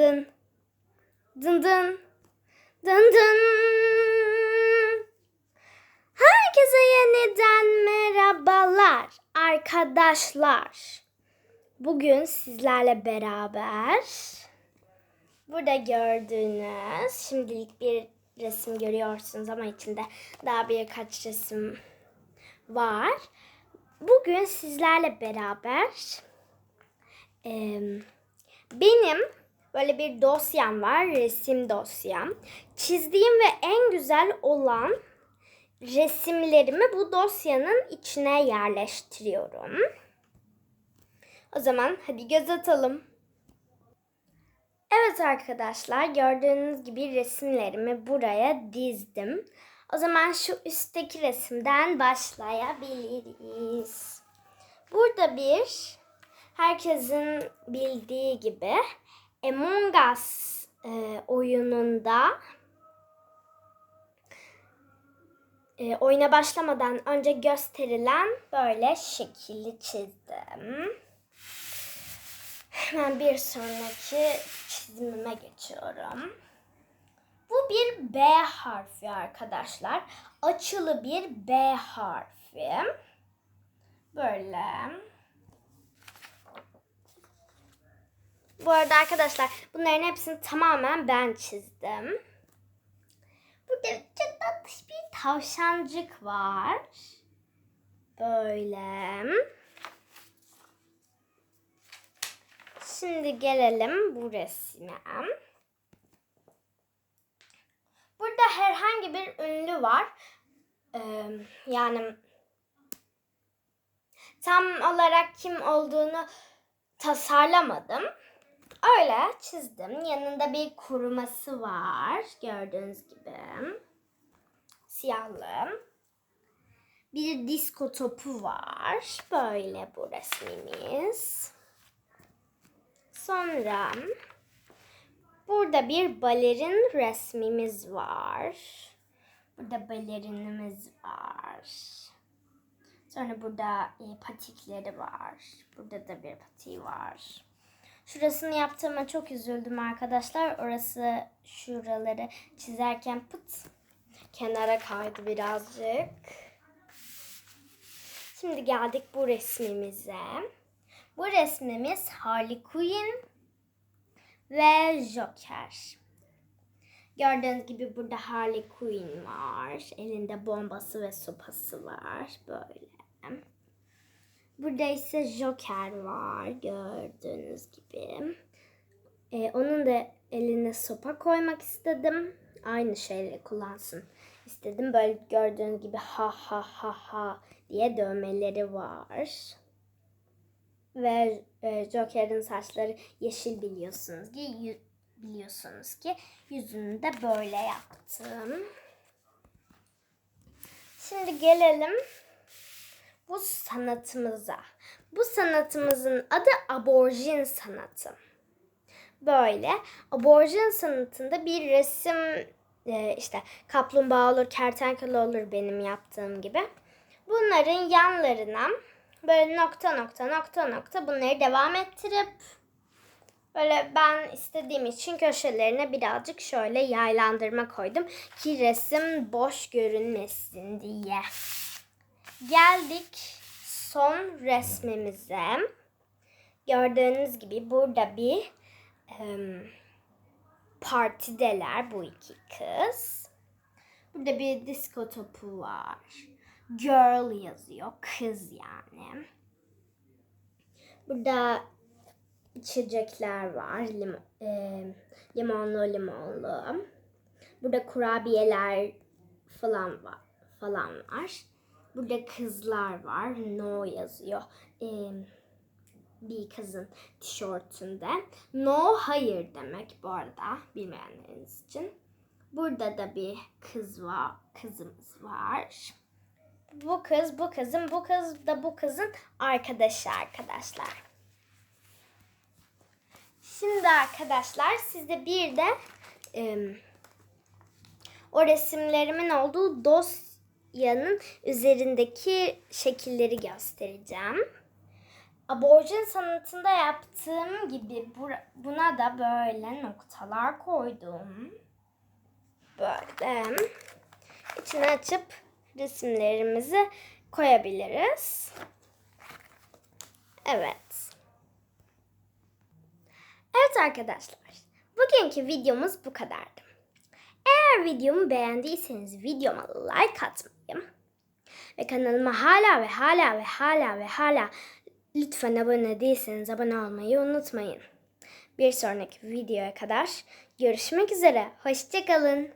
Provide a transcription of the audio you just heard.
Dın. Dın dın. Dın dın. Herkese yeniden merhabalar arkadaşlar. Bugün sizlerle beraber burada gördüğünüz şimdilik bir resim görüyorsunuz ama içinde daha birkaç resim var. Bugün sizlerle beraber benim böyle bir dosyam var, resim dosyam. Çizdiğim ve en güzel olan resimlerimi bu dosyanın içine yerleştiriyorum. O zaman hadi göz atalım. Evet arkadaşlar gördüğünüz gibi resimlerimi buraya dizdim. O zaman şu üstteki resimden başlayabiliriz. Burada bir herkesin bildiği gibi Among Us e, oyununda e, oyuna başlamadan önce gösterilen böyle şekilli çizdim. Hemen bir sonraki çizimime geçiyorum. Bu bir B harfi arkadaşlar. Açılı bir B harfi. Böyle. Bu arada arkadaşlar bunların hepsini tamamen ben çizdim. Burada çok tatlış bir tavşancık var. Böyle. Şimdi gelelim bu resme. Burada herhangi bir ünlü var. Ee, yani tam olarak kim olduğunu tasarlamadım. Öyle çizdim. Yanında bir kuruması var. Gördüğünüz gibi. Siyahlı. Bir disko topu var. Böyle bu resmimiz. Sonra burada bir balerin resmimiz var. Burada balerinimiz var. Sonra burada e, patikleri var. Burada da bir patiği var. Şurasını yaptığıma çok üzüldüm arkadaşlar. Orası şuraları çizerken pıt kenara kaydı birazcık. Şimdi geldik bu resmimize. Bu resmimiz Harley Quinn ve Joker. Gördüğünüz gibi burada Harley Quinn var. Elinde bombası ve sopası var. Böyle. Burada ise Joker var gördüğünüz gibi. Ee, onun da eline sopa koymak istedim. Aynı şeyleri kullansın istedim. Böyle gördüğünüz gibi ha ha ha ha diye dövmeleri var. Ve e, Joker'in saçları yeşil biliyorsunuz ki biliyorsunuz ki yüzünü de böyle yaptım. Şimdi gelelim bu sanatımıza. Bu sanatımızın adı aborjin sanatı. Böyle aborjin sanatında bir resim e, işte kaplumbağa olur, kertenkele olur benim yaptığım gibi. Bunların yanlarına böyle nokta nokta nokta nokta bunları devam ettirip böyle ben istediğim için köşelerine birazcık şöyle yaylandırma koydum ki resim boş görünmesin diye. Geldik son resmimize. Gördüğünüz gibi burada bir em, partideler bu iki kız. Burada bir disko topu var. Girl yazıyor. Kız yani. Burada içecekler var. Lim, e, limonlu limonlu. Burada kurabiyeler falan var. Falan var. Burada kızlar var. No yazıyor. Ee, bir kızın tişörtünde. No hayır demek bu arada bilmeyenleriniz için. Burada da bir kız var, kızımız var. Bu kız, bu kızın, bu kız da bu kızın arkadaşı arkadaşlar. Şimdi arkadaşlar size bir de em, o resimlerimin olduğu dosyanın üzerindeki şekilleri göstereceğim. aborjin sanatında yaptığım gibi buna da böyle noktalar koydum. Böyle. İçine açıp resimlerimizi koyabiliriz. Evet. Evet arkadaşlar. Bugünkü videomuz bu kadardı. Eğer videomu beğendiyseniz videoma like atmayı ve kanalıma hala ve hala ve hala ve hala lütfen abone değilseniz abone olmayı unutmayın. Bir sonraki videoya kadar görüşmek üzere. Hoşçakalın.